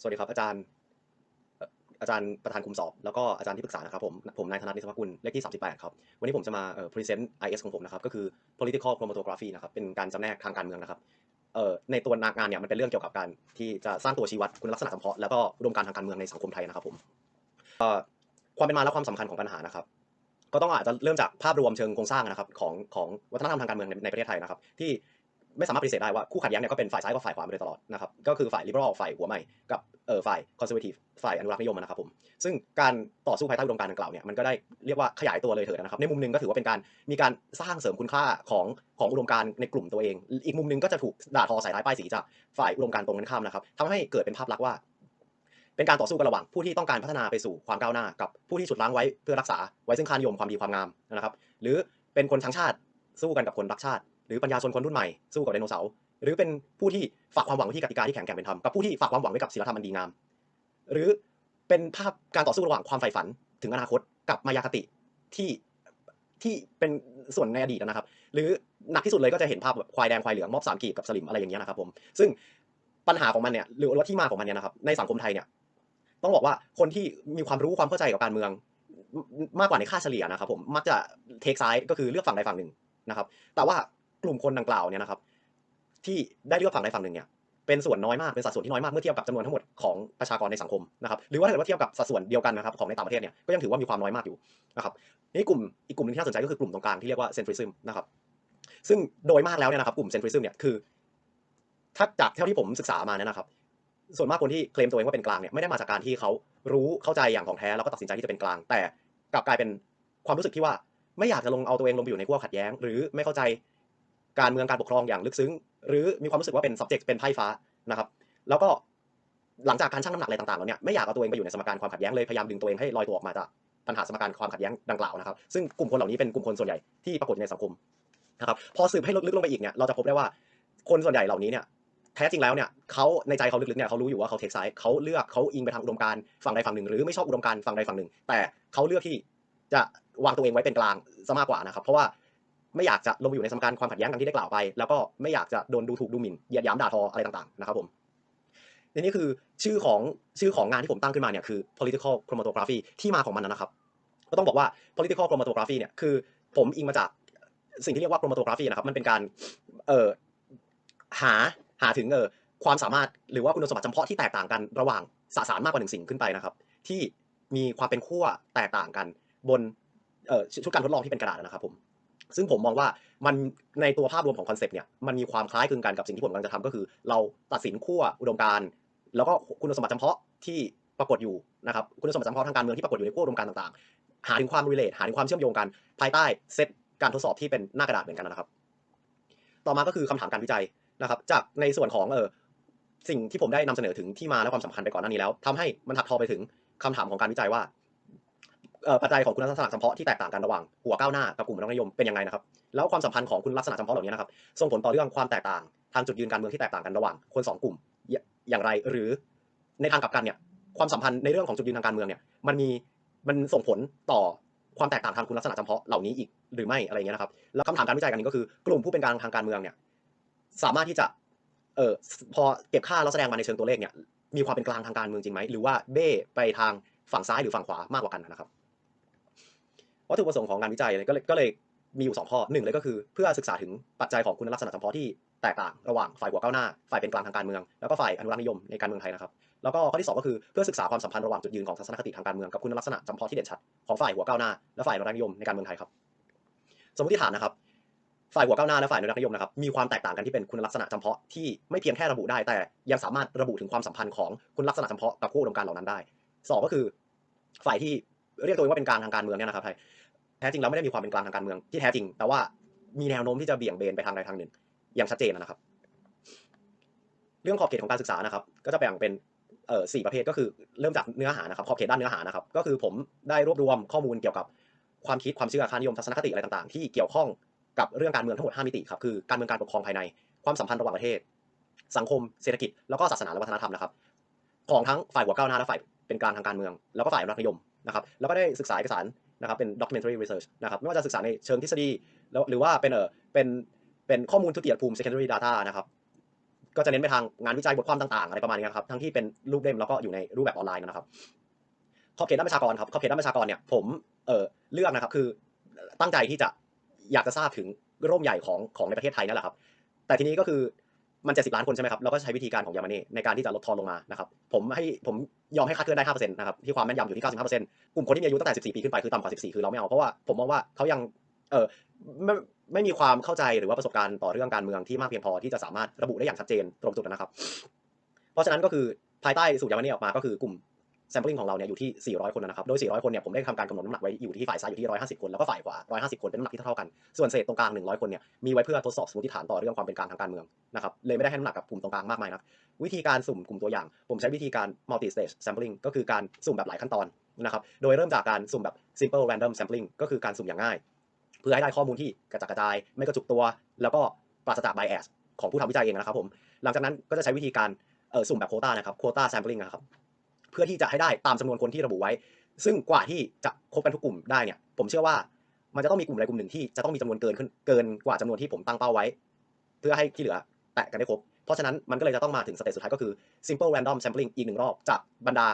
สวัสดีครับอาจารย์ อาจารย์ประธานคุมสอบ แล้วก็อาจารย์ที่ปรึกษานะครับผม ผมนายธนัทนิสวกุลเลขที่ 38 ครับ วันนี้ผมจะมาเอ่อ present IS ของผมนะครับ ก็คือ political chromatography นะครับ เป็นการจำแนกทางการเมืองนะครับ เอ่อ ในตัวงานเนี่ยมันเป็นเรื่องเกี่ยวกับการที่จะสร้างตัวชี้วัดคุณลักษณะจำเพาะ แล้วก็อุดมการทางการเมืองในสังคมไทยนะครับผมเอ่อความเป็นมาและความสำคัญของปัญหานะครับก็ต้องอาจจะเริ่มจากภาพรวมเชิงโครงสร้างนะครับของของวัฒนธรรมทางการเมืองในในประเทศไทยนะครับ ที่ ไม่สามารถปฏิเสธได้ว่าคู่ขัดแย้งเนี่ยก็เป็นฝ่ายซ้ายกับฝ่ายขวามาโดยตลอดนะครับก็คือฝ่าย liberal ฝ่ายหัวใหม่กับเอ่อฝ่าย conservative ฝ่ายอนุรักษ์นิยมนะครับผมซึ่งการต่อสู้ภายใต้อุดมการณ์ดังกล่าวเนี่ยมันก็ได้เรียกว่าขยายตัวเลยเถิดนะครับในมุมหนึงก็ถือว่าเป็นการมีการสร้างเสริมคุณค่าของของอุดมการณ์ในกลุ่มตัวเอง อีกมุมหนึงก็จะถูกด่าทอใส่ร้ายป้ายสีจากฝ่ายอุดมการณ์ตรงกันข้ามนะครับทำให้เกิดเป็นภาพลักษณ์ว่าเป็นการต่อสู้กันระหว่างผู้ที่ต้องการพัฒนาไปสู่ความก้าวหน้า กับผู้ที่ฉุดล้างไว้เพื่อรักษาไว้ซึ่งค่านิยมความดีความงามนะครับ หรือเป็นคนชังชาติสู้กันกับคนรักชาติ หรือปัญญาชนคนรุ่นใหม่สู้กับไดโนเสาร์หรือเป็นผู้ที่ฝากความหวังไว้ที่กติกาที่แข็งแกร่งเป็นธรรมกับผู้ที่ฝากความหวังไว้กับศีลธรรมอันดีงาม หรือเป็นภาพการต่อสู้ระหว่างความใฝ่ฝันถึงอนาคตกับมายาคติที่ที่เป็นส่วนในอดีตนะครับ หรือหนักที่สุดเลยก็จะเห็นภาพแบบควายแดงควายเหลืองมอบสามกีบกับสลิมอะไรอย่างเงี้ยนะครับผมซึ่งปัญหาของมันเนี่ยหรือว่าที่มาของมันเนี่ยนะครับในสังคมไทยเนี่ยต้องบอกว่าคนที่มีความรู้ความเข้าใจกับการเมือง มากกว่าในค่าเฉลี่ยนะครับผมมักจะเทคซ้ายก็คือเลือกฝั่งใดฝั่งหนึ่งนะครับ แต่ว่า ลุ่มคนดังกล่าวเนี่ยนะครับ ที่ได้เลือกฝั่งใดฝั่งหนึ่งเนี่ยเป็นส่วนน้อยมากเป็นสัดส่วนที่น้อยมากเมื่อเทียบกับจำนวนทั้งหมดของประชากรในสังคมนะครับหรือว่าถ้าเกิดว่าเทียบกับสัดส่วนเดียวกันนะครับของในต่างประเทศเนี่ยก็ยังถือว่ามีความน้อยมากอยู่นะครับนี่กลุ่มอีกกลุ่มหนึงที่น่าสนใจก็คือกลุ่มตรงกลางที่เรียกว่าเซนทริซึมนะครับซึ่งโดยมากแล้วเนี่ยนะครับกลุ่มเซนทริซึมเนี่ยคือถ้าจากเท่าที่ผมศึกษามาเนี่ยนะครับ ส่วนมากคนที่เคลมตัวเองว่าเป็นกลางเนี่ยไม่ได้มาจากการที่เขารู้เข้าใจอย่างของแท้แล้วก็ตัดสินใจที่จะเป็นกลาง แต่กลับกลายเป็นความรู้สึกที่ว่าไม่อยากจะลงเอาตัวเองลงไปอยู่ในขั้วขัดแย้ง หรือไม่เข้าใจ การเมืองการปกครองอย่างลึกซึ้ง หรือมีความรู้สึกว่าเป็น subject เป็นไพ่ฟ้านะครับแล้วก็หลังจากการชั่งน้ำหนักอะไรต่างๆแล้วเนี่ยไม่อยากเอาตัวเองไปอยู่ในสมการความขัดแย้งเลยพยายามดึงตัวเองให้ลอยตัวออกมาจากปัญหาสมการความขัดแย้งดังกล่าวนะครับซึ่งกลุ่มคนเหล่านี้เป็นกลุ่มคนส่วนใหญ่ที่ปรากฏในสังคมนะครับพอสืบให้ลึกๆลงไปอีกเนี่ยเราจะพบได้ว่าคนส่วนใหญ่เหล่านี้เนี่ยแท้จริงแล้วเนี่ยเขาในใจเขาลึกๆเนี่ยเขารู้อยู่ว่าเขาเทคไซด์เขาเลือกเขาอิงไปทางอุดมการฝั่งใดฝั่งหนึ่ง หรือไม่ชอบอุดมการฝั่งใดฝั่งหนึ่ง แต่เขาเลือกที่จะวางตัวเองไว้เป็นกลางซะมากกว่านะครับเพราะว่า ไม่อยากจะลงไปอยู่ในสมการความขัดแย้งดังที่ได้กล่าวไป แล้วก็ไม่อยากจะโดนดูถูกดูหมิ่นเหยียดหยามด่าทออะไรต่างๆนะครับผมทีนี้คือชื่อของชื่อของงานที่ผมตั้งขึ้นมาเนี่ยคือ political chromatography ที่มาของมันนะครับ ก็ต้องบอกว่า political chromatography เนี่ยคือผมอิงมาจากสิ่งที่เรียกว่า chromatography นะครับมันเป็นการเอ่อหาหาถึงเออความสามารถหรือว่าคุณสมบัติจำเพาะที่แตกต่างกันระหว่างสสารมากกว่าหนึ่งสิ่งขึ้นไปนะครับ ที่มีความเป็นขั้วแตกต่างกันบนชุดการทดลองที่เป็นกระดาษนะครับผม ซึ่งผมมองว่ามันในตัวภาพรวมของคอนเซปต์เนี่ยมันมีความคล้ายคลึงกันกับสิ่งที่ผมกำลังจะทำก็คือ เราตัดสินขั้วอุดมการณ์แล้วก็คุณสมบัติจำเพาะที่ปรากฏอยู่นะครับคุณสมบัติจำเพาะทางการเมืองที่ปรากฏอยู่ในขั้วอุดมการณ์ต่างๆ หาถึงความ relate หาถึงความเชื่อมโยงกันภายใต้เซตการทดสอบที่เป็นหน้ากระดาษเหมือนกันนะครับ ต่อมาก็คือคำถามการวิจัยนะครับ จากในส่วนของเออสิ่งที่ผมได้นำเสนอถึงที่มาและความสำคัญไปก่อนหน้านี้แล้วทำให้มันถักทอไปถึงคำถามของการวิจัยว่า ปัจจัยของคุณลักษณะจำเพาะที่แตกต่างกันระหว่างหัวก้าวหน้ากับกลุ่มอนุรักษนิยมเป็นยังไงนะครับแล้วความสัมพันธ์ของคุณลักษณะจำเพาะเหล่านี้นะครับส่งผลต่อเรื่องความแตกต่างทางจุดยืนการเมืองที่แตกต่างกันระหว่างคนสองกลุ่มอย่างไร หรือในทางกลับกันเนี่ยความสัมพันธ์ในเรื่องของจุดยืนทางการเมืองเนี่ยมันมีมันส่งผลต่อความแตกต่างทางคุณลักษณะจำเพาะเหล่านี้อีกหรือไม่อะไรเงี้ยนะครับแล้วคำถามการวิจัยกันนี้ก็คือกลุ่มผู้เป็นกลางทางการเมืองเนี่ยสามารถที่จะเออพอเก็บค่าแล้วแสดงมาในเชิงตัวเลขเนี่ยมีความเป็นกลางทางการเมืองจริงไหมหรือว่าเบ้ไปทางฝั่งซ้ายหรือฝั่งขวามากกว่ากันนะครับ วัตถุประสงค์ของงานวิจัยก็เลยก็เลยมีอยู่ 2 ข้อหนึ่งเลยก็คือเพื่อศึกษาถึงปัจจัยของคุณลักษณะจำเพาะที่แตกต่างระหว่างฝ่ายหัวก้าวหน้า ฝ่ายเป็นกลางทางการเมือง แล้วก็ฝ่ายอนุรักษ์นิยมในการเมืองไทยนะครับ แล้วก็ข้อที่ 2 ก็คือเพื่อศึกษาความสัมพันธ์ระหว่างจุดยืนของทัศนคติทางการเมืองกับคุณลักษณะจำเพาะที่เด่นชัดของฝ่ายหัวก้าวหน้าและฝ่ายอนุรักษ์นิยมในการเมืองไทยครับ สมมติฐานนะครับ ฝ่ายหัวก้าวหน้าและฝ่ายอนุรักษ์นิยมนะครับมีความแตกต่างกันที่เป็นคุณลักษณะจำเพาะที่ไม่เพียงแค่ระบุได้ แต่ยังสามารถระบุถึงความสัมพันธ์ของคุณลักษณะจำเพาะกับคู่อุดมการเหล่านั้นได้สองก็คือ ฝ่ายที่เรียกตัวเองว่าเป็นกลางทางการเมืองเนี่ยนะครับไทย ท้จริงแล้วไม่ได้มีความเป็นกลางทางการเมืองที่แท้จริง แต่ว่ามีแนวโน้มที่จะเบี่ยงเบนไปทางใดทางหนึ่ง อย่างชัดเจนนะครับ เรื่องขอบเขตของการศึกษานะครับ ก็จะแบ่งเป็นเอ่อสี่ประเภทก็คือเริ่มจากเนื้อหานะครับขอบเขตด้านเนื้อหานะครับ ก็คือผมได้รวบรวมข้อมูลเกี่ยวกับความคิดความเชื่อค่านิยมทัศนคติอะไรต่างๆ ที่เกี่ยวข้องกับเรื่องการเมืองทั้งหมด5มิติครับคือการเมืองการปกครองภายในความสัมพันธ์ระหว่างประเทศ สังคมเศรษฐกิจแล้วก็ศาสนาและวัฒนธรรมนะครับ ของทั้งฝ่ายหัวก้าวหน้าและฝ่ายเป็นกลางทางการเมือง แล้วก็ฝ่ายอนุรักษ์นิยมนะครับแล้วก็ได้ศึกษาเอกสาร นะครับเป็น documentary research นะครับไม่ว่าจะศึกษาในเชิงทฤษฎีแล้วหรือว่าเป็นเออเป็นเป็นข้อมูลทุติยภูมิ secondary data นะครับก็จะเน้นไปทางงานวิจัยบทความต่างๆ อะไรประมาณนี้ครับทั้งที่เป็นรูปเล่มแล้วก็อยู่ในรูปแบบออนไลน์นะครับขอบเขตด้านประชากรครับขอบเขตด้านประชากรเนี่ยผมเออเลือกนะครับคือตั้งใจที่จะอยากจะทราบถึงร่มใหญ่ของของในประเทศไทยนั่นแหละครับ แต่ทีนี้ก็คือ มันเจ็ดสิบล้านคนใช่ไหมครับเราก็ใช้วิธีการของยามาเน่ในการที่จะลดทอนลงมานะครับผมให้ผมยอมให้คาดเคลื่อนได้ห้าเปอร์เซ็นต์นะครับที่ความแม่นยำอยู่ที่เก้าสิบห้าเปอร์เซ็นต์กลุ่มคนที่มีอายุตั้งแต่สิบสี่ปีขึ้นไปคือต่ำกว่าสิบสี่คือเราไม่เอาเพราะว่าผมมองว่าเขายังเออไม่ไม่มีความเข้าใจหรือว่าประสบการณ์ต่อเรื่องการเมืองที่มากเพียงพอที่จะสามารถระบุได้อย่างชัดเจนตรงจุดนะครับ เพราะฉะนั้นก็คือภายใต้สูตรยามาเน่ออกมาก็คือกลุ่ม sampling ของเราเนี่ยอยู่ที่ 400 คนนะครับ โดย 400 คนเนี่ยผมได้ทำการกำหนดน้ำหนักไว้อยู่ที่ฝ่ายซ้ายอยู่ที่ 150 คน แล้วก็ฝ่ายขวา 150 คนเป็นน้ำหนักที่เท่ากัน ส่วนเศษตรงกลาง 100 คนเนี่ยมีไว้เพื่อทดสอบสมมติฐานต่อเรื่องความเป็นกลางทางการเมืองนะครับ เลยไม่ได้ให้น้ำหนักกับกลุ่มตรงกลางมากมายนะวิธีการสุ่มกลุ่มตัวอย่าง ผมใช้วิธีการ multi stage sampling ก็คือการสุ่มแบบหลายขั้นตอนนะครับ โดยเริ่มจากการสุ่มแบบ simple random sampling ก็คือการสุ่มอย่างง่าย เพื่อให้ได้ข้อมูลที่กระจัดกระจาย ไม่กระจุกตัว แล้วก็ปราศจาก bias ของผู้ทำวิจัยเองนะครับผมหลังจากนั้นก็จะใช้วิธีการเออสุ่มแบบโควต้านะครับโควต้า sampling นะครับ เพื่อที่จะให้ได้ตามจำนวนคนที่ระบุไว้ ซึ่งกว่าที่จะครบกันทุกกลุ่มได้เนี่ย ผมเชื่อว่ามันจะต้องมีกลุ่มใดกลุ่มหนึ่งที่จะต้องมีจำนวนเกินขึ้นเกินกว่าจำนวนที่ผมตั้งเป้าไว้ เพื่อให้ที่เหลือแตะกันได้ครบ เพราะฉะนั้นมันก็เลยจะต้องมาถึงสเตจสุดท้ายก็คือ simple random sampling อีกหนึ่งรอบจากบรรดา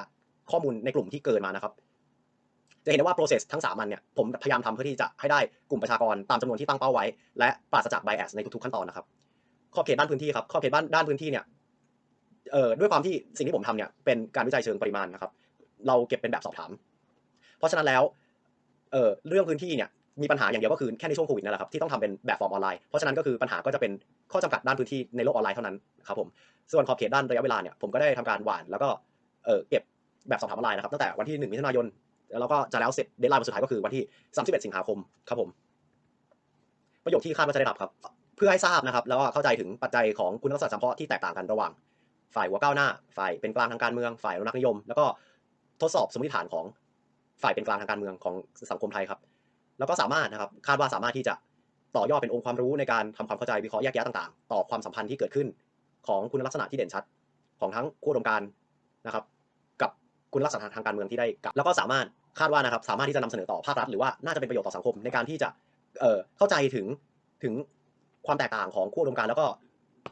ข้อมูลในกลุ่มที่เกินมานะครับ จะเห็นได้ว่า process ทั้งสามันเนี่ยผมพยายามทำเพื่อที่จะให้ได้กลุ่มประชากรตามจำนวนที่ตั้งเป้าไว้ และปราศจาก bias ในทุกๆขั้นตอนนะครับขอบเขตด้านพื้นที่ครับขอบเขตบ้านด้านพื้นที่เนี่ย เอ่อด้วยความที่สิ่งที่ผมทำเนี่ยเป็นการวิจัยเชิงปริมาณนะครับ เราเก็บเป็นแบบสอบถาม เพราะฉะนั้นแล้วเอ่อเรื่องพื้นที่เนี่ยมีปัญหาอย่างเดียวก็คือแค่ในช่วงโควิดนั่นแหละครับที่ต้องทำเป็นแบบฟอร์มออนไลน์เพราะฉะนั้นก็คือปัญหาก็จะเป็นข้อจำกัดด้านพื้นที่ในโลกออนไลน์เท่านั้นครับผมส่วนขอบเขตด้านระยะเวลาเนี่ยผมก็ได้ทำการหวานแล้วก็เอ่อเก็บแบบสอบถามออนไลน์นะครับตั้งแต่วันที่1มิถุนายนแล้วก็จะแล้วเสร็จเดทไลน์วันสุดท้ายก็คือวันที่ 31 สิงหาคมครับผม ประโยคที่คาดว่าจะได้รับครับ เพื่อให้ทราบนะครับ แล้วก็เข้าใจถึงปัจจัยของคุณลักษณะเฉพาะที่แตกต่างกันระหว่าง ฝ่ายหัวก้าวหน้า ฝ่ายเป็นกลางทางการเมือง ฝ่ายนุรักนิยม แล้วก็ทดสอบสมมติฐานของฝ่ายเป็นกลางทางการเมืองของสังคมไทยครับ แล้วก็สามารถนะครับคาดว่าสามารถที่จะต่อยอดเป็นองค์ความรู้ในการทำความเข้าใจวิเคราะห์แยกแยะต่างๆ ต่อความสัมพันธ์ที่เกิดขึ้นของคุณลักษณะที่เด่นชัด ของทั้งคู่อุดมการนะครับ กับคุณลักษณะทางการเมืองที่ได้กับแล้วก็สามารถคาดว่านะครับสามารถที่จะนำเสนอต่อภาครัฐหรือว่าน่าจะเป็นประโยชน์ต่อสังคมในการที่จะเเข้าใจถึงถึงความแตกต่างของคู่อุดมการแล้วก็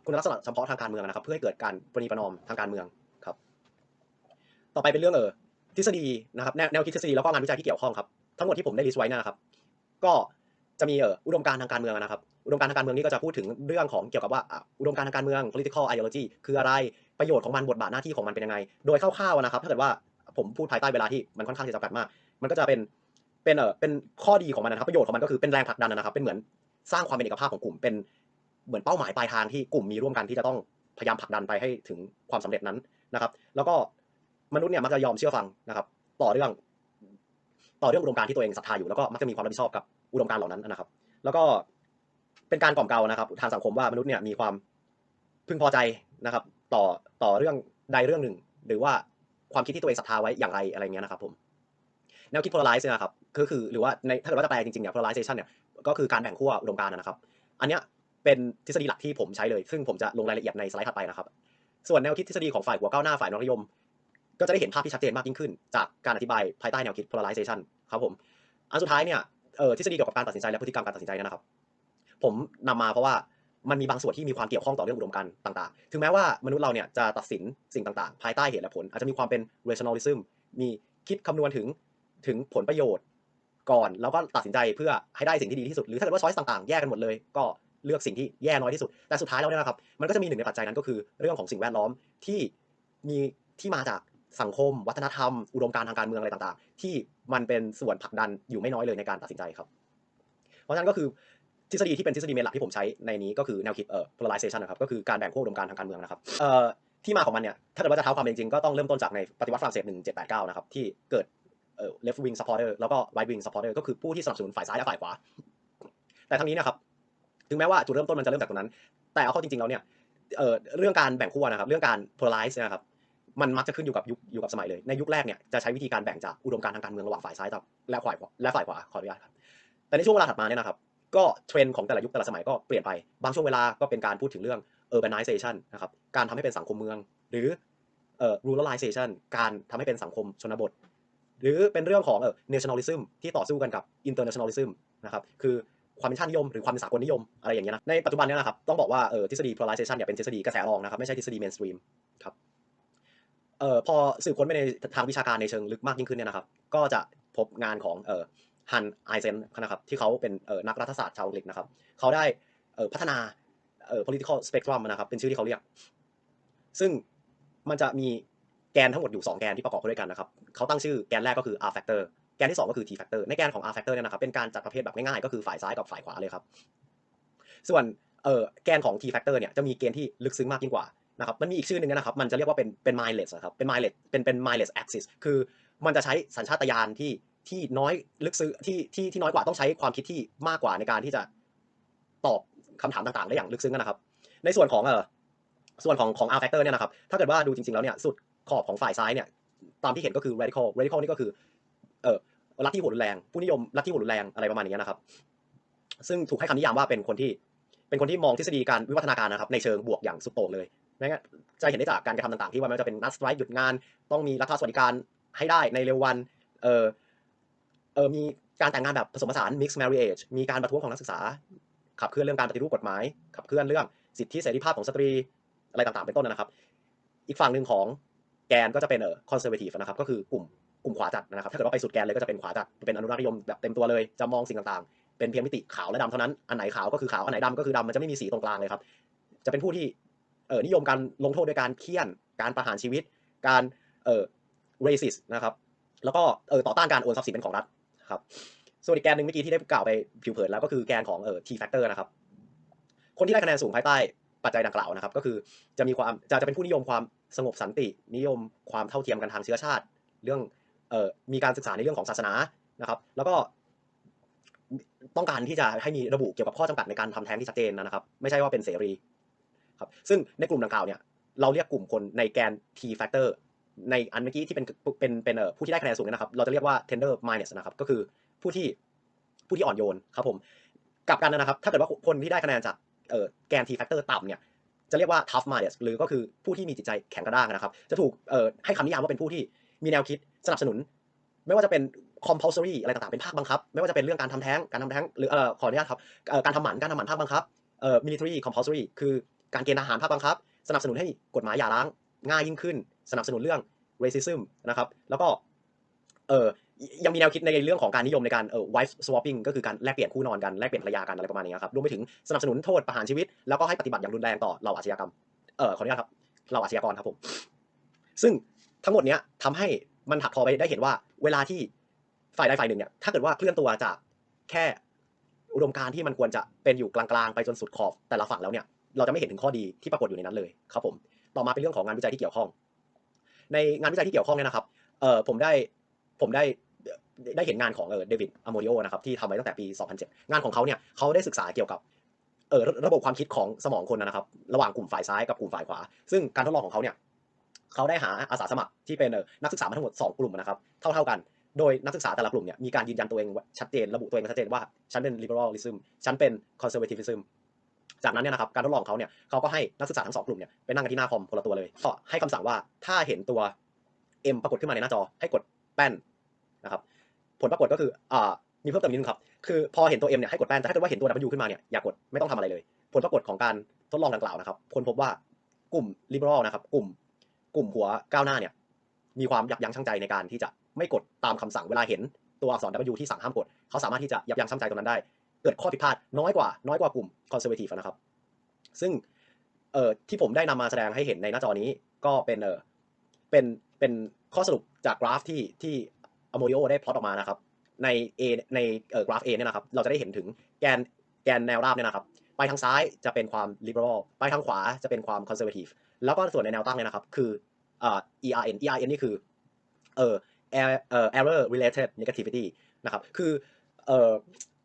คุณลักษณะเฉพาะทางการเมืองนะครับ เพื่อให้เกิดการปรนีประนอมทางการเมืองครับ ต่อไปเป็นเรื่องเออทฤษฎีนะครับแนวแนวคิดทฤษฎีแล้วก็งานวิจัยที่เกี่ยวข้องครับทั้งหมดที่ผมได้ลิสต์ไว้นะครับ ก็จะมีเอออุดมการทางการเมืองนะครับ อุดมการทางการเมืองนี่ก็จะพูดถึงเรื่องของเกี่ยวกับว่าอุดมการทางการเมือง political ideology คืออะไรประโยชน์ของมันบทบาทหน้าที่ของมันเป็นยังไง โดยคร่าวๆนะครับ ถ้าเกิดว่าผมพูดภายใต้เวลาที่มันค่อนข้างจะจำกัดมาก มันก็จะเป็นเป็นเออเป็นข้อดีของมันนะครับ ประโยชน์ของมันก็คือเป็นแรงผลักดันนะครับ เป็นเหมือนสร้างความเป็นเอกภาพของกลุ่มเป็น เหมือนเป้าหมายปลายทางที่กลุ่มมีร่วมกันที่จะต้องพยายามผลักดันไปให้ถึงความสำเร็จนั้นนะครับ แล้วก็มนุษย์เนี่ยมักจะยอมเชื่อฟังนะครับ ต่อเรื่องต่อเรื่องอุดมการที่ตัวเองศรัทธาอยู่แล้วก็มักจะมีความรับผิดชอบกับอุดมการเหล่านั้นนะครับ แล้วก็เป็นการกล่อมเกลานะครับ ทางสังคมว่ามนุษย์เนี่ยมีความพึงพอใจนะครับ ต่อต่อเรื่องใดเรื่องหนึ่ง หรือว่าความคิดที่ตัวเองศรัทธาไว้อย่างไรอะไรเงี้ยนะครับ ผมแนวคิด polarize เนี่ยนะครับก็คือหรือว่าในถ้าเกิดว่าจะแปลจริงๆเนี่ย polarization เนี่ยก็คือการแบ่งขั้วอุดมการนะครับ อันเนี้ย เป็นทฤษฎีหลักที่ผมใช้เลย ซึ่งผมจะลงรายละเอียดในสไลด์ถัดไปนะครับ ส่วนแนวคิดทฤษฎีของฝ่ายหัวก้าวหน้าฝ่ายนรนิยม ก็จะได้เห็นภาพที่ชัดเจนมากยิ่งขึ้น จากการอธิบายภายใต้แนวคิด polarization ครับผมอันสุดท้ายเนี่ยเอ่อทฤษฎีเกี่ยวกับการตัดสินใจและพฤติกรรมการตัดสินใจนะครับ ผมนำมาเพราะว่ามันมีบางส่วนที่มีความเกี่ยวข้องต่อเรื่องอุดมการณ์ต่างๆ ถึงแม้ว่ามนุษย์เราเนี่ยจะตัดสินสิ่งต่างๆ ภายใต้เหตุและผล อาจจะมีความเป็น rationalism มีคิดคำนวณถึงถึงผลประโยชน์ ก่อนแล้วก็ตัดสินใจเพื่อให้ได้สิ่งที่ดีที่สุด หรือถ้าเกิดว่าช้อยส์ต่างๆ แยกกันหมดเลย ก็ เลือกสิ่งที่แย่น้อยที่สุด แต่สุดท้ายแล้วเนี่ยนะครับ มันก็จะมีหนึ่งในปัจจัยนั้นก็คือ เรื่องของสิ่งแวดล้อมที่มีที่มาจากสังคม วัฒนธรรม อุดมการทางการเมืองอะไรต่างๆ ที่มันเป็นส่วนผลักดันอยู่ไม่น้อยเลยในการตัดสินใจครับ เพราะฉะนั้นก็คือทฤษฎีที่เป็นทฤษฎีเมนหลักที่ผมใช้ในนี้ก็คือแนวคิดเอ่อ polarization นะครับก็คือการแบ่งขั้วอุดมการทางการเมืองนะครับเอ่อที่มาของมันเนี่ยถ้าเกิดว่าจะเท้าความจริงก็ต้องเริ่มต้นจากในปฏิวัติฝรั่งเศส 1789 นะครับที่เกิดเอ่อ left wing supporter แล้วก็ right wing supporter ก็คือผู้ที่สนับสนุนฝ่ายซ้ายและฝ่ายขวาแต่ทั้งนี้นะครับ ถึงแม้ว่าจุดเริ่มต้นมันจะเริ่มจากตรงนั้น แต่เอาเข้าจริงๆแล้วเนี่ยเอ่อเรื่องการแบ่งขั้วนะครับ เรื่องการ polarize นะครับมันมักจะขึ้นอยู่กับยุคอยู่กับสมัยเลย ในยุคแรกเนี่ยจะใช้วิธีการแบ่งจากอุดมการทางการเมืองระหว่างฝ่ายซ้ายกับและฝ่ายขวาและฝ่ายขวาขออนุญาตครับแต่ในช่วงเวลาถัดมาเนี่ยนะครับก็เทรนด์ของแต่ละยุคแต่ละสมัยก็เปลี่ยนไป บางช่วงเวลาก็เป็นการพูดถึงเรื่อง urbanization นะครับการทำให้เป็นสังคมเมือง หรือเอ่อ ruralization การทำให้เป็นสังคมชนบท หรือเป็นเรื่องของเอ่อ nationalism ที่ต่อสู้กันกับ internationalism นะครับคือ ความเป็นชาตินิยมหรือความเป็นสากลนิยมอะไรอย่างเงี้ยนะในปัจจุบันเนี้นะครับต้องบอกว่าเออทฤษฎี polarization เนี่ยเป็นทฤษฎีกระแสรองนะครับไม่ใช่ทฤษฎี mainstream ครับเอ่อพอสืบค้นไปในทางวิชาการในเชิงลึกมากยิ่งขึ้นเนี่ยนะครับก็จะพบงานของเอ่อฮันไอเซนนะครับที่เขาเป็นเอ่อนักรัฐศาสตร์ชาวอังกฤษนะครับเขาได้เอ่อพัฒนาเอ่อ political spectrum นะครับเป็นชื่อที่เขาเรียก ซึ่งมันจะมีแกนทั้งหมดอยู่ 2 แกนที่ประกอบเข้าด้วยกันนะครับเขาตั้งชื่อแกนแรกก็คือ R factor แกนที่ 2 ก็คือ T factor ในแกนของ R factor เนี่ยนะครับเป็นการจัดประเภทแบบง่ายๆ ก็คือฝ่ายซ้ายกับฝ่ายขวาเลยครับ ส่วนเอ่อแกนของ T factor เนี่ยจะมีเกณฑ์ที่ลึกซึ้งมากยิ่งกว่านะครับมันมีอีกชื่อหนึ่งนะครับมันจะเรียกว่าเป็นเป็น mindless นะครับเป็น myless เป็นเป็น myless axis คือมันจะใช้สัญชาตญาณที่ที่น้อยลึกซึ้งที่ที่ที่น้อยกว่าต้องใช้ความคิดที่มากกว่าในการที่จะตอบคำถามต่างๆได้อย่างลึกซึ้งนะครับ ในส่วนของเอ่อส่วนของของ R factor เนี่ยนะครับ ถ้าเกิดว่าดูจริงๆแล้วเนี่ยสุดขอบของฝ่ายซ้ายเนี่ยตามที่เห็นก็คือ radical radical นี่ก็คือเอ่อ ลัทธิหัวรุนแรง ผู้นิยมลัทธิหัวรุนแรงอะไรประมาณนี้นะครับ ซึ่งถูกให้คำนิยามว่าเป็นคนที่เป็นคนที่มองทฤษฎีการวิวัฒนาการนะครับในเชิงบวกอย่างสุดโต่งเลยนั่นก็จะเห็นได้จากการกระทำต่างๆ ที่ว่าไม่ว่าจะเป็นนัดสไตร์หยุดงาน ต้องมีรัฐสวัสดิการให้ได้ในเร็ววัน เออเออมีการแต่งงานแบบผสมผสาน mixed marriage มีการประท้วงของนักศึกษา ขับเคลื่อนเรื่องการปฏิรูปกฎหมาย ขับเคลื่อนเรื่องสิทธิเสรีภาพของสตรีอะไรต่างๆ เป็นต้นนะครับ อีกฝั่งหนึ่งของแกนก็จะเป็นเออ conservative นะครับ ก็คือกลุ่ม กลุ่มขวาจัดนะครับถ้าเกิดว่าไปสุดแกนเลยก็จะเป็นขวาจัดเป็นอนุรักษ์นิยมแบบเต็มตัวเลยจะมองสิ่งต่างๆ เป็นเพียงมิติขาวและดำเท่านั้นอันไหนขาวก็คือขาวอันไหนดำก็คือดำมันจะไม่มีสีตรงกลางเลยครับจะเป็นผู้ที่เออนิยมการลงโทษด้วยการเคี่ยนการประหารชีวิต การเออ racist นะครับแล้วก็เออต่อต้านการโอนทรัพย์สินเป็นของรัฐครับส่วนอีกแกนหนึ่งเมื่อกี้ที่ได้กล่าวไปผิวเผินแล้วก็คือแกนของเออ T factor นะครับคนที่ได้คะแนนสูงภายใต้ปัจจัยดังกล่าวนะครับ ก็คือจะมีความจะจะเป็นผู้นิยมความสงบสันติ นิยมความเท่าเทียมกันทางเชื้อชาติ เรื่องเอ่อ มีการศึกษาในเรื่องของศาสนานะครับ แล้วก็ต้องการที่จะให้มีระบุเกี่ยวกับข้อจำกัดในการทำแท้งที่ชัดเจนนะครับ ไม่ใช่ว่าเป็นเสรีครับซึ่งในกลุ่มดังกล่าวเนี่ยเราเรียกกลุ่มคนในแกน T factor ในอันเมื่อกี้ที่เป็นเป็นเป็นผู้ที่ได้คะแนนสูงเนยนะครับ เราจะเรียกว่า tender mindedness นะครับ ก็คือผู้ที่ผู้ที่อ่อนโยนครับผมกลับกันนะครับ ถ้าเกิดว่าคนที่ได้คะแนนจากแกน T factor ต่ำเนี่ยจะเรียกว่า tough minded หรือก็คือผู้ที่มีจิตใจแข็งกระด้างนะครับ จะถูกให้คำนิยามว่าเป็นผู้ที่มีแนวคิด สนับสนุน ไม่ว่าจะเป็น compulsory อะไรต่างๆ เป็นภาคบังคับ ไม่ว่าจะเป็นเรื่องการทำแท้ง การทำแท้ง หรือเอ่อขออนุญาตครับการทำหมัน การทำหมันภาคบังคับเอ่อ military compulsory คือการเกณฑ์ทหารภาคบังคับ สนับสนุนให้กฎหมายหย่าร้างง่ายยิ่งขึ้น สนับสนุนเรื่อง racism นะครับ แล้วก็เอ่อยังมีแนวคิดในเรื่องของการนิยมในการเอ่อ wife swapping ก็คือการแลกเปลี่ยนคู่นอนกัน แลกเปลี่ยนภรรยากันอะไรประมาณนี้ครับ รวมไปถึงสนับสนุนโทษประหารชีวิต แล้วก็ให้ปฏิบัติอย่างรุนแรงต่อเหล่าอาชญากรรม เอ่อ ขออนุญาตครับ เหล่าอาชญากรครับผม ซึ่งทั้งหมดเนี้ยทำให้ มันถักทอไปได้เห็นว่าเวลาที่ฝ่ายใดฝ่ายหนึ่งเนี่ยถ้าเกิดว่าเคลื่อนตัวจากแค่อุดมการณ์ที่มันควรจะเป็นอยู่กลางๆ ไปจนสุดขอบแต่ละฝั่งแล้วเนี่ยเราจะไม่เห็นถึงข้อดีที่ปรากฏอยู่ในนั้นเลยครับผมต่อมาเป็นเรื่องของงานวิจัยที่เกี่ยวข้อง ในงานวิจัยที่เกี่ยวข้องเนี่ยนะครับเออผมได้ผมได้ได้เห็นงานของเออเดวิดอโมริโอนะครับที่ทำไว้ตั้งแต่ปี 2007 งานของเขาเนี่ยเขาได้ศึกษาเกี่ยวกับเออระบบความคิดของสมองคนนะครับ ระหว่างกลุ่มฝ่ายซ้ายกับกลุ่มฝ่ายขวา ซึ่งการทดลองของเขาเนี่ย เขาได้หาอาสาสมัครที่เป็นนักศึกษามาทั้งหมด 2 กลุ่มนะครับ เท่าๆกัน โดยนักศึกษาแต่ละกลุ่มเนี่ยมีการยืนยันตัวเองชัดเจนระบุตัวเองชัดเจนว่า ฉันเป็น liberalism ฉันเป็น conservatism จากนั้นเนี่ยนะครับการทดลองเขาเนี่ยเขาก็ให้นักศึกษาทั้งสองกลุ่มเนี่ยไปนั่งกันที่หน้าคอมคนละตัวเลยก็ให้คำสั่งว่าถ้าเห็นตัว M ปรากฏขึ้นมาในหน้าจอให้กดแป้นนะครับผลปรากฏก็คืออ่ามีเพิ่มเติมนิดนึงครับคือพอเห็นตัว M เนี่ยให้กดแป้นแต่ถ้าเกิดว่าเห็นตัว W ขึ้นมาเนี่ยอย่ากดไม่ต้องทำอะไรเลย ผลปรากฏของการทดลองดังกล่าวนะครับคนพบว่ากลุ่ม liberal นะครับกลุ่ม กลุ่มหัวก้าวหน้าเนี่ยมีความยับยั้งชั่งใจในการที่จะไม่กดตามคำสั่งเวลาเห็นตัวอักษร W ที่สั่งห้ามกด เขาสามารถที่จะยับยั้งชั่งใจตรงนั้นได้ เกิดข้อผิดพลาดน้อยกว่าน้อยกว่ากลุ่ม conservative นะครับ ซึ่งเอ่อที่ผมได้นำมาแสดงให้เห็นในหน้าจอนี้ก็เป็นเอ่อเป็นเป็นข้อสรุปจากกราฟที่ที่อโมริโอได้พลอตออกมานะครับ ใน A ในเอ่อกราฟ A เนี่ยนะครับ เราจะได้เห็นถึงแกนแกนแนวราบเนี่ยนะครับ ไปทางซ้ายจะเป็นความ liberal ไปทางขวาจะเป็นความ conservative แล้วก็ส่วนในแนวตั้งเนี่ยนะครับ คือเอ่อ ERN ERN นี่คือเอ่อ error related negativity นะครับคือเอ่อ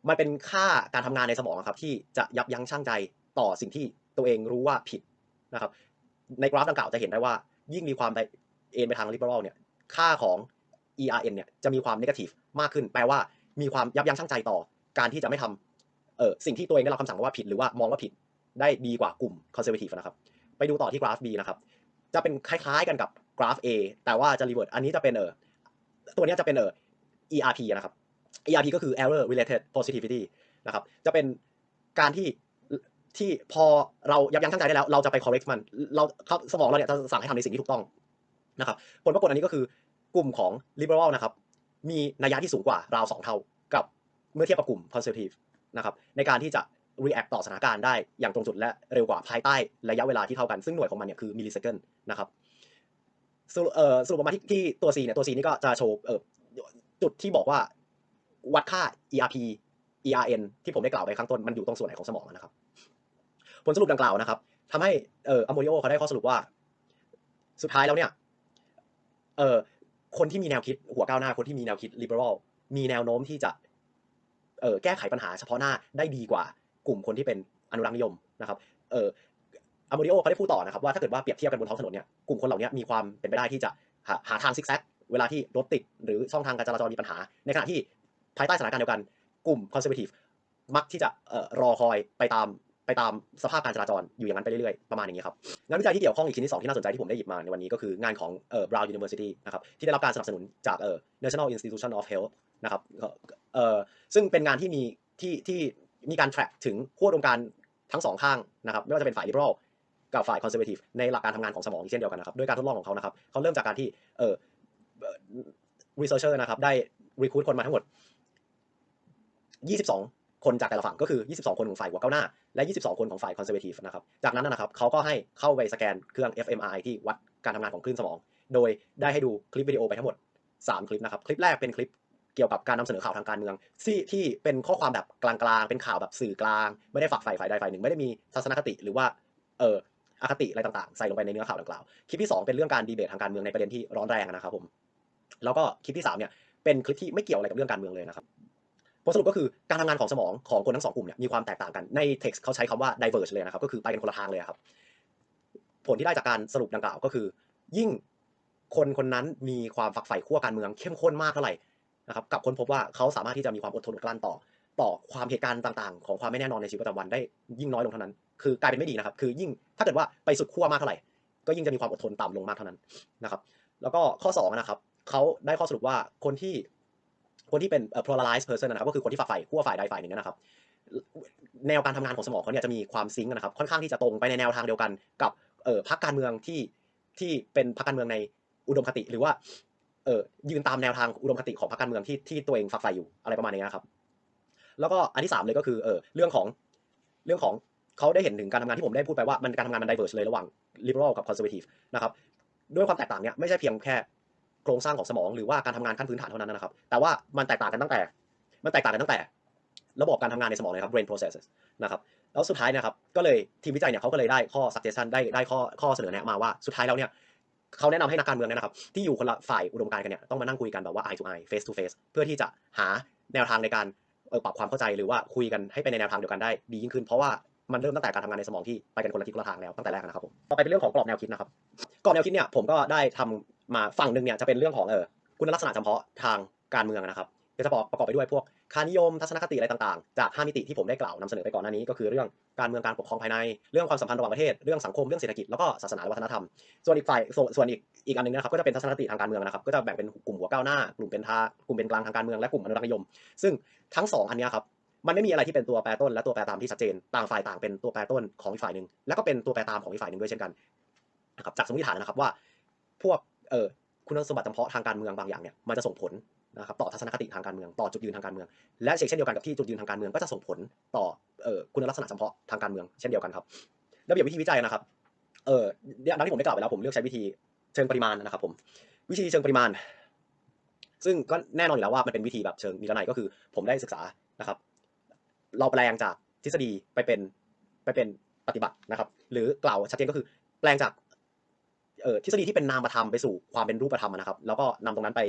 มันเป็นค่าการทำงานในสมองอะครับที่จะยับยั้งชั่งใจต่อสิ่งที่ตัวเองรู้ว่าผิดนะครับ ในกราฟดังกล่าวจะเห็นได้ว่า ยิ่งมีความไปเอ็นไปทาง liberal เนี่ยค่าของ ERN เนี่ยจะมีความ negative มากขึ้น แปลว่ามีความยับยั้งชั่งใจต่อ การที่จะไม่ทำเอ่อสิ่งที่ตัวเองได้รับคำสั่งว่าผิดหรือว่ามองว่าผิดได้ดีกว่ากลุ่ม conservative นะครับ ไปดูต่อที่กราฟ B นะครับ จะเป็นคล้ายๆกันกับกราฟ A แต่ว่าจะ revert อันนี้จะเป็นเออตัวนี้จะเป็นเออ ERP นะครับ ERP ก็คือ error related positivity นะครับ จะเป็นการที่ที่พอเรายับยั้งชั่งใจได้แล้ว เราจะไป correct มัน เราเขาสมองเราเนี่ยจะสั่งให้ทำในสิ่งที่ถูกต้องนะครับ ผลปรากฏอันนี้ก็คือกลุ่มของ liberal นะครับ มีนัยยะที่สูงกว่าราวสองเท่า กับเมื่อเทียบกับกลุ่ม conservative นะครับ ในการที่จะ react ต่อสถานการณ์ได้อย่างตรงจุดและเร็วกว่าภายใต้ระยะเวลาที่เท่ากัน ซึ่งหน่วยของมันเนี่ยคือ millisecond นะครับสรุปออสรุปออกมาที่ที่ตัว C เนี่ยตัว C นี่ก็จะโชว์จุดที่บอกว่าวัดค่า ERP ERN ที่ผมได้กล่าวไปข้างต้นมันอยู่ตรงส่วนไหนของสมองนะครับ ผลสรุปดังกล่าวนะครับทำให้เอ่ออโมริโอเขาได้ข้อสรุปว่า สุดท้ายแล้วเนี่ยเอ่อคนที่มีแนวคิดหัวก้าวหน้าคนที่มีแนวคิด liberal มีแนวโน้มที่จะเอ่อแก้ไขปัญหาเฉพาะหน้าได้ดีกว่า กลุ่มคนที่เป็นอนุรักษ์นิยมนะครับเอ่ออโมริโอเขาได้พูดต่อนะครับว่าถ้าเกิดว่าเปรียบเทียบกันบนท้องถนนเนี่ยกลุ่มคนเหล่านี้มีความเป็นไปได้ที่จะหาหาทางซิกแซกเวลาที่รถติดหรือช่องทางการจราจรมีปัญหา ในขณะที่ภายใต้สถานการณ์เดียวกัน กลุ่ม conservative มักที่จะเอ่อรอคอยไปตามไปตามสภาพการจราจรอยู่อย่างนั้นไปเรื่อยๆ ประมาณอย่างนี้ครับงานวิจัยที่เกี่ยวข้องอีกชิ้นที่สองที่น่าสนใจที่ผมได้หยิบมาในวันนี้ก็คืองานของเอ่อ Brown University นะครับที่ได้รับการสนับสนุนจากเอ่อ National Institution of Health นะครับเอ่อซึ่งเป็นงานที่มีที่ที่ มีการ track ถึงขั้วตรงการทั้งสองข้างนะครับไม่ว่าจะเป็นฝ่าย liberal กับฝ่าย conservative ในหลักการทำงานของสมองอีกเช่นเดียวกันนะครับด้วยการทดลองของเขานะครับเขาเริ่มจากการที่เอ่อ researcher นะครับได้ recruit คนมาทั้งหมด 22 คนจากแต่ละฝั่งก็คือ 22 คนของฝ่ายหัวก้าวหน้า และ 22 คนของฝ่าย conservative นะครับจากนั้นนะครับเขาก็ให้เข้าไปสแกนเครื่อง fMRI ที่วัดการทำงานของคลื่นสมอง โดยได้ให้ดูคลิปวิดีโอไปทั้งหมด 3 คลิปนะครับคลิปแรกเป็นคลิป เกี่ยวกับการนำเสนอข่าวทางการเมืองที่ที่เป็นข้อความแบบกลางๆ เป็นข่าวแบบสื่อกลาง ไม่ได้ฝักฝ่ายฝ่ายใดฝ่ายหนึ่งไม่ได้มีทัศนคติหรือว่าเอออคติอะไรต่างๆ ใส่ลงไปในเนื้อข่าวดังกล่าวคลิปที่ 2 เป็นเรื่องการดีเบตทางการเมืองในประเด็นที่ร้อนแรงนะครับผมแล้วก็คลิปที่3เนี่ยเป็นคลิปที่ไม่เกี่ยวอะไรกับเรื่องการเมืองเลยนะครับผลสรุปก็คือการทำงานของสมองของคนทั้งสองกลุ่มเนี่ยมีความแตกต่างกันใน text เขาใช้คำว่า diverge เลยนะครับก็คือไปกันคนละทางเลยครับผลที่ได้จากการสรุปดังกล่าวก็คือ ยิ่งคนคนนั้นมีความฝักใฝ่ขั้วการเมืองเข้มข้นมากเท่าไหร่ นะครับกับค้นพบว่าเขาสามารถที่จะมีความอดทนอดกลั้นต่อ ต่อความเหตุการณ์ต่างๆ ของความไม่แน่นอนในชีวิตประจำวันได้ยิ่งน้อยลงเท่านั้น คือกลายเป็นไม่ดีนะครับ คือยิ่งถ้าเกิดว่าไปสุดขั้วมากเท่าไหร่ ก็ยิ่งจะมีความอดทนต่ำลงมากเท่านั้นนะครับ แล้วก็ข้อ2นะครับเขาได้ข้อสรุปว่าคนที่คนที่เป็น polarized person นะครับก็คือคนที่ฝักใฝ่ขั้วฝ่ายใดฝ่ายหนึ่งนะครับแนวการทำงานของสมองเขาเนี่ยจะมีความซิงค์นะครับค่อนข้างที่จะตรงไปในแนวทางเดียวกันกับพรรคการเมืองที่ที่เป็นพรรคการเมืองในอุดมคติ หรือว่า เออยืนตามแนวทางอุดมคติของพรรคการเมืองที่ที่ตัวเองฝักใฝ่อยู่อะไรประมาณนี้นะครับ แล้วก็อันที่สามเลยก็คือเออเรื่องของเรื่องของเขาได้เห็นถึงการทำงานที่ผมได้พูดไปว่ามันการทำงานมัน diverge เลยระหว่าง liberal กับ conservative นะครับด้วยความแตกต่างเนี่ยไม่ใช่เพียงแค่โครงสร้างของสมองหรือว่าการทำงานขั้นพื้นฐานเท่านั้นนะครับ แต่ว่ามันแตกต่างกันตั้งแต่ มันแตกต่างกันตั้งแต่ ระบบการทำงานในสมองเลยครับ brain processes นะครับแล้วสุดท้ายนะครับก็เลยทีมวิจัยเนี่ยเขาก็เลยได้ข้อ suggestion ได้ได้ข้อข้อเสนอแนะมาว่าสุดท้ายแล้วเนี่ย เขาแนะนำให้นักการเมืองเนี่ยนะครับ ที่อยู่คนละฝ่ายอุดมการณ์กันเนี่ยต้องมานั่งคุยกันแบบว่า eye to eye face to face เพื่อที่จะหาแนวทางในการปรับความเข้าใจหรือว่าคุยกันให้ไปในแนวทางเดียวกันได้ดียิ่งขึ้น เพราะว่ามันเริ่มตั้งแต่การทำงานในสมองที่ไปกันคนละทิศคนละทางแล้วตั้งแต่แรกนะครับผมต่อไปเป็นเรื่องของกรอบแนวคิดนะครับกรอบแนวคิดเนี่ยผมก็ได้ทำมาฝั่งหนึ่งเนี่ยจะเป็นเรื่องของเออคุณลักษณะเฉพาะทางการเมืองนะครับ ก็จะประกอบไปด้วยพวกค่านิยมทัศนคติอะไรต่างๆ จาก 5 มิติที่ผมได้กล่าวนำเสนอไปก่อนหน้านี้ ก็คือเรื่องการเมืองการปกครองภายใน เรื่องความสัมพันธ์ระหว่างประเทศ เรื่องสังคม เรื่องเศรษฐกิจ แล้วก็ศาสนาวัฒนธรรม ส่วนอีกฝ่าย ส่วนอีกอีกอันหนึงนะครับ ก็จะเป็นทัศนคติทางการเมืองนะครับ ก็จะแบ่งเป็นกลุ่มหัวก้าวหน้า กลุ่มเป็นทากลุ่มเป็นกลางทางการเมือง และกลุ่มอนุรักษ์นิยม ซึ่งทั้งสองอันนี้ครับ มันไม่มีอะไรที่เป็นตัวแปรต้นและตัวแปรตามที่ชัดเจน ต่างฝ่ายต่างเป็นตัวแปรต้นของอีกฝ่ายหนึ่ง แล้วก็เป็นตัวแปรตามของอีกฝ่ายหนึ่งด้วยเช่นกันนะครับจากสมมติฐานนะครับว่า พวกเออคุณสมบัติจำเพาะทางการเมืองบางอย่างเนี่ยมันจะส่งผล นะครับต่อทัศนคติทางการเมือง ต่อจุดยืนทางการเมือง และเช่นเดียวกันกับที่จุดยืนทางการเมืองก็จะส่งผลต่อคุณลักษณะเฉพาะทางการเมืองเช่นเดียวกันครับระเบียบวิธีวิจัยนะครับเออดังที่ผมได้กล่าวไปแล้วผมเลือกใช้วิธีเชิงปริมาณนะครับผมวิธีเชิงปริมาณ ซึ่งก็แน่นอนอยู่แล้วว่ามันเป็นวิธีแบบเชิงนิรนัยก็คือ ผมได้ศึกษานะครับ เราแปลงจากทฤษฎีไปเป็นไปเป็นปฏิบัตินะครับ หรือกล่าวชัดเจนก็คือแปลงจากทฤษฎีที่เป็นนามธรรมไปสู่ความเป็นรูปธรรมนะครับ แล้วก็นำตรงนั้นไป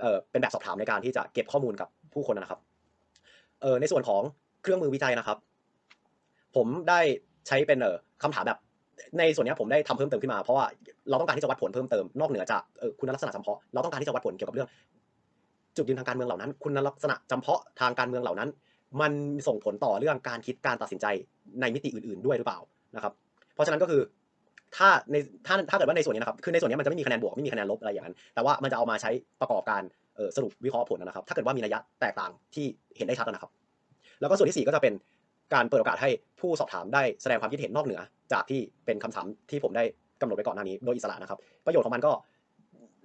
เออเป็นแบบสอบถามในการที่จะเก็บข้อมูลกับผู้คนนะครับเออในส่วนของเครื่องมือวิจัยนะครับ ผมได้ใช้เป็นเออคำถามแบบในส่วนนี้ผมได้ทำเพิ่มเติมขึ้นมาเพราะว่าเราต้องการที่จะวัดผลเพิ่มเติมนอกเหนือจากคุณลักษณะจำเพาะเราต้องการที่จะวัดผลเกี่ยวกับเรื่อง จุดยืนทางการเมืองเหล่านั้น คุณลักษณะจำเพาะทางการเมืองเหล่านั้น มันส่งผลต่อเรื่องการคิดการตัดสินใจในมิติอื่น ๆ ด้วยหรือเปล่านะครับ เพราะฉะนั้นก็คือ ถ้าในถ้าถ้าเกิดว่าในส่วนนี้นะครับคือในส่วนนี้มันจะไม่มีคะแนนบวกไม่มีคะแนนลบอะไรอย่างนั้น แต่ว่ามันจะเอามาใช้ประกอบการสรุปวิเคราะห์ผลนะครับ ถ้าเกิดว่ามีนัยยะแตกต่างที่เห็นได้ชัดนะครับ แล้วก็ส่วนที่สี่ก็จะเป็นการเปิดโอกาสให้ผู้สอบถามได้แสดงความคิดเห็นนอกเหนือ จากที่เป็นคำถามที่ผมได้กำหนดไว้ก่อนหน้านี้โดยอิสระนะครับ ประโยชน์ของมันก็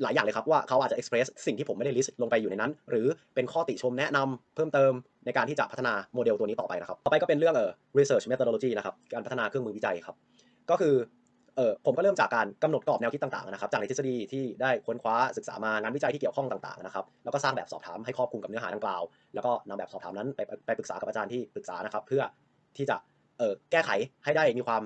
หลายอย่างเลยครับว่าเขาอาจจะ express สิ่งที่ผมไม่ได้ list ลงไปอยู่ในนั้น หรือเป็นข้อติชมแนะนำเพิ่มเติมในการที่จะพัฒนาโมเดลตัวนี้ต่อไปนะครับ ต่อไปก็เป็นเรื่องเอ่อ research methodology นะครับ การพัฒนาเครื่องมือวิจัยครับ ก็คือ เออผมก็เริ่มจากการกำหนดกรอบแนวคิดต่างๆนะครับจากในทฤษฎีที่ได้ค้นคว้าศึกษามางานวิจัยที่เกี่ยวข้องต่างๆนะครับแล้วก็สร้างแบบสอบถามให้ครอบคลุมกับเนื้อหาดังกล่าว แล้วก็นำแบบสอบถามนั้นไปไปปรึกษากับอาจารย์ที่ปรึกษานะครับ เพื่อที่จะเออแก้ไขให้ได้มีความ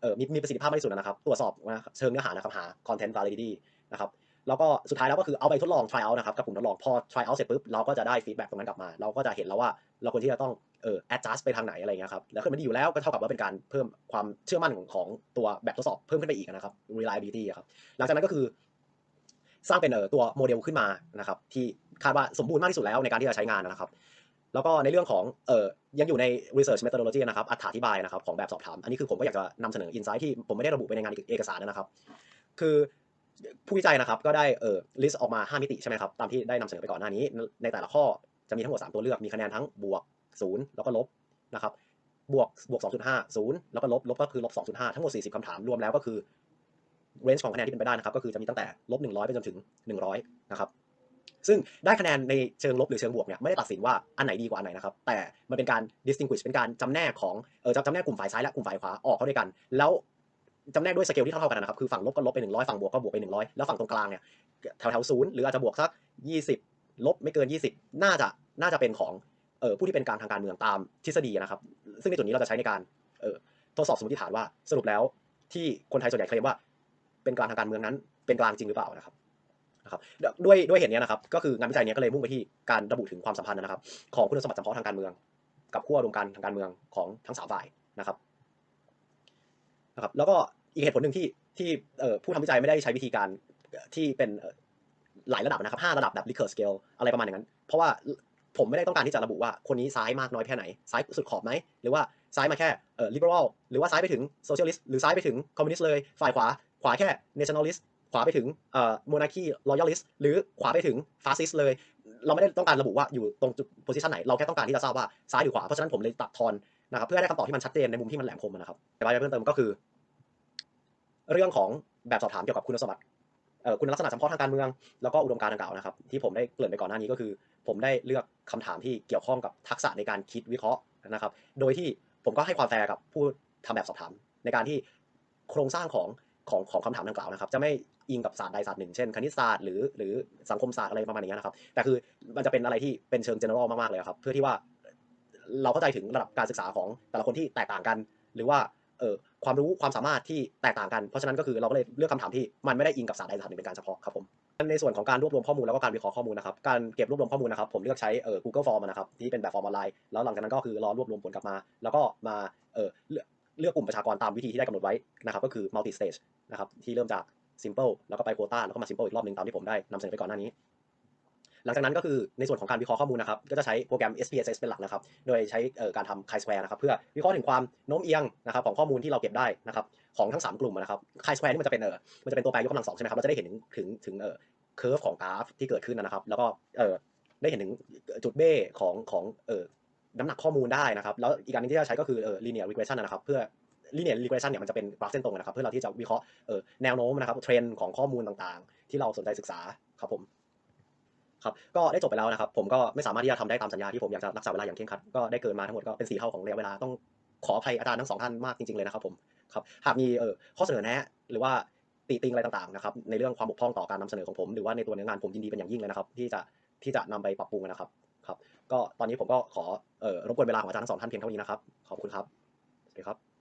เออมีมีประสิทธิภาพมากที่สุดนะครับ ตรวจสอบนะเชิงเนื้อหานะครับหา content validity นะครับแล้วก็สุดท้ายแล้วก็คือเอาไปทดลอง try out นะครับกับกลุ่มทดลองพอ try out เสร็จปุ๊บเราก็จะได้ feedback ตรงนั้นกลับมา เราก็จะเห็นแล้วว่าเราควรที่จะต้อง เออ adjust ไปทางไหนอะไรเงี้ยครับแล้วขึ้นมาดีอยู่แล้วก็เท่ากับว่าเป็นการเพิ่มความเชื่อมั่นของของตัวแบบทดสอบเพิ่มขึ้นไปอีกนะครับ reliability ครับหลังจากนั้นก็คือสร้างเป็นเออตัวโมเดลขึ้นมานะครับที่คาดว่าสมบูรณ์มากที่สุดแล้วในการที่จะใช้งานนะครับ แล้วก็ในเรื่องของเออยังอยู่ใน research methodology นะครับอธิบายนะครับของแบบสอบถาม อันนี้คือผมก็อยากจะนำเสนอ insight ที่ผมไม่ได้ระบุไปในงานเอกสารนะครับ คือผู้วิจัยนะครับก็ได้เอ่อ list ออกมา 5 มิติใช่ไหมครับตามที่ได้นำเสนอไปก่อนหน้านี้ ในแต่ละข้อจะมีทั้งหมด 3 ตัวเลือกมีคะแนนทั้งบวก 0 แล้วก็ลบนะครับบวกบวก 2.5 0 แล้วก็ลบลบก็คือลบ 2.5 ทั้งหมด 40คำถามรวมแล้วก็คือ range ของคะแนนที่เป็นไปได้นะครับก็คือจะมีตั้งแต่ลบ 100 ไปจนถึง 100 นะครับซึ่งได้คะแนนในเชิงลบหรือเชิงบวกเนี่ยไม่ได้ตัดสินว่าอันไหนดีกว่าอันไหนนะครับแต่มันเป็นการ distinguish เป็นการจำแนกของเออจำแนกกลุ่มฝ่ายซ้ายและกลุ่มฝ่ายขวาออกเข้าด้วยกัน แล้วจำแนกด้วยสเกลที่เท่าๆกันนะครับคือฝั่งลบก็ลบไป 100 ฝั่งบวกก็บวกไป 100 แล้วฝั่งตรงกลางเนี่ยแถวๆศูนย์หรืออาจจะบวกสัก 20 ลบไม่เกิน 20 น่าจะน่าจะเป็นของ ผู้ที่เป็นกลางทางการเมืองตามทฤษฎีนะครับ ซึ่งในจุดนี้เราจะใช้ในการเออทดสอบสมมติฐานว่าสรุปแล้วที่คนไทยส่วนใหญ่เคลมว่า เป็นกลางทางการเมืองนั้น เป็นกลางจริงหรือเปล่านะครับนะครับด้วยด้วยเหตุนี้นะครับก็คืองานวิจัยนี้ก็เลยมุ่งไปที่การระบุถึงความสัมพันธ์นะครับ ของคุณสมบัติเฉพาะทางการเมือง กับขั้วอุดมการทางการเมืองของทั้งสามฝ่ายนะครับนะครับแล้วก็อีกเหตุผลหนึ่งที่ที่เออผู้ทำวิจัยไม่ได้ใช้วิธีการที่เป็นหลายระดับนะครับห้าระดับแบบ Likert scale อะไรประมาณอย่างนั้น เพราะว่า ผมไม่ได้ต้องการที่จะระบุว่าคนนี้ซ้ายมากน้อยแค่ไหน ซ้ายสุดขอบไหม หรือว่าซ้ายมาแค่เอ่อ liberal หรือว่าซ้ายไปถึง socialist หรือซ้ายไปถึง communist เลย ฝ่ายขวา ขวาแค่ nationalist ขวาไปถึงเอ่อ monarchy loyalist หรือขวาไปถึง fascist เลย เราไม่ได้ต้องการระบุว่าอยู่ตรงจุด position ไหน เราแค่ต้องการที่จะทราบว่าซ้ายหรือขวา เพราะฉะนั้นผมเลยตัดทอนนะครับ เพื่อให้ได้คำตอบที่มันชัดเจนในมุมที่มันแหลมคมนะครับอธิบาเพิ่มเติมก็คือ เรื่องของแบบสอบถามเกี่ยวกับคุณสมบัติ คุณลักษณะเฉพาะทางการเมือง แล้วก็อุดมการณ์ดังกล่าวนะครับที่ผมได้เกริ่นไปก่อนหน้านี้ก็คือ ผมได้เลือกคำถามที่เกี่ยวข้องกับทักษะในการคิดวิเคราะห์นะครับ โดยที่ผมก็ให้ความแฟร์กับผู้ทำแบบสอบถาม ในการที่โครงสร้างของของของคำถามดังกล่าวนะครับ จะไม่อิงกับศาสตร์ใดศาสตร์หนึ่ง เช่นคณิตศาสตร์หรือหรือสังคมศาสตร์อะไรประมาณนี้นะครับ แต่คือมันจะเป็นอะไรที่เป็นเชิง general มากๆเลยครับ เพื่อที่ว่าเราเข้าใจถึงระดับการศึกษาของแต่ละคนที่แตกต่างกัน หรือว่า เอ่อความรู้ความสามารถที่แตกต่างกัน เพราะฉะนั้นก็คือเราก็เลยเลือกคำถามที่มันไม่ได้อิงกับศาสตร์ใดศาสตร์หนึ่งเป็นการเฉพาะครับผมในส่วนของการรวบรวมข้อมูลแล้วก็การวิเคราะห์ข้อมูลนะครับการเก็บรวบรวมข้อมูลนะครับผมเลือกใช้เอ่อ Google Form นะครับที่เป็นแบบฟอร์มออนไลน์แล้วหลังจากนั้นก็คือรอรวบรวมผลกลับมา แล้วก็มาเอ่อเลือกเลือกกลุ่มประชากรตามวิธีที่ได้กำหนดไว้นะครับก็คือ multi stage นะครับที่เริ่มจาก simple แล้วก็ไป quota แล้วก็มา simple อีกรอบหนึ่งตามที่ผมได้นำเสนอไปก่อนหน้านี้ หลังจากนั้นก็คือในส่วนของการวิเคราะห์ข้อมูลนะครับ ก็จะใช้โปรแกรม SPSS เป็นหลักนะครับ โดยใช้การทำ chi-square นะครับ เพื่อวิเคราะห์ถึงความโน้มเอียงนะครับของข้อมูลที่เราเก็บได้นะครับของทั้ง 3 กลุ่มนะครับ chi-square นี่มันจะเป็นเออมันจะเป็นตัวแปรยกกำลังสองใช่ไหมครับ เราจะได้เห็นถึงถึงถึงเอ่อ curve ของกราฟที่เกิดขึ้นนะครับ แล้วก็เออได้เห็นถึงจุดเบ้ของของเออน้ำหนักข้อมูลได้นะครับ แล้วอีกการหนึงที่จะใช้ก็คือเออ linear regression นะครับ เพื่อ linear regression เนี่ยมันจะเป็นกราฟเส้นตรงนะครับ เพื่อเราที่จะวิเคราะห์แนวโน้มนะครับเทรนด์ของข้อมูลต่างๆ ที่เราสนใจศึกษาครับผม ครับก็ได้จบไปแล้วนะครับผมก็ไม่สามารถที่จะทำได้ตามสัญญาที่ผมอยากจะรักษาเวลาอย่างเคร่งครัดก็ได้เกินมาทั้งหมดก็เป็นสี่เท่าของระยะเวลาต้องขออภัยอาจารย์ทั้งสองท่านมากจริงๆเลยนะครับผมครับหากมีเอ่อข้อเสนอแนะหรือว่าติติงอะไรต่างๆนะครับในเรื่องความบกพร่องต่อการนำเสนอของผมหรือว่าในตัวเนื้องานผมยินดีเป็นอย่างยิ่งเลยนะครับ ที่จะที่จะนำไปปรับปรุงนะครับครับ ก็ตอนนี้ผมก็ขอเอ่อรบกวนเวลาของอาจารย์ทั้งสองท่านเพียงเท่านี้นะครับขอบคุณครับสวัสดีครับ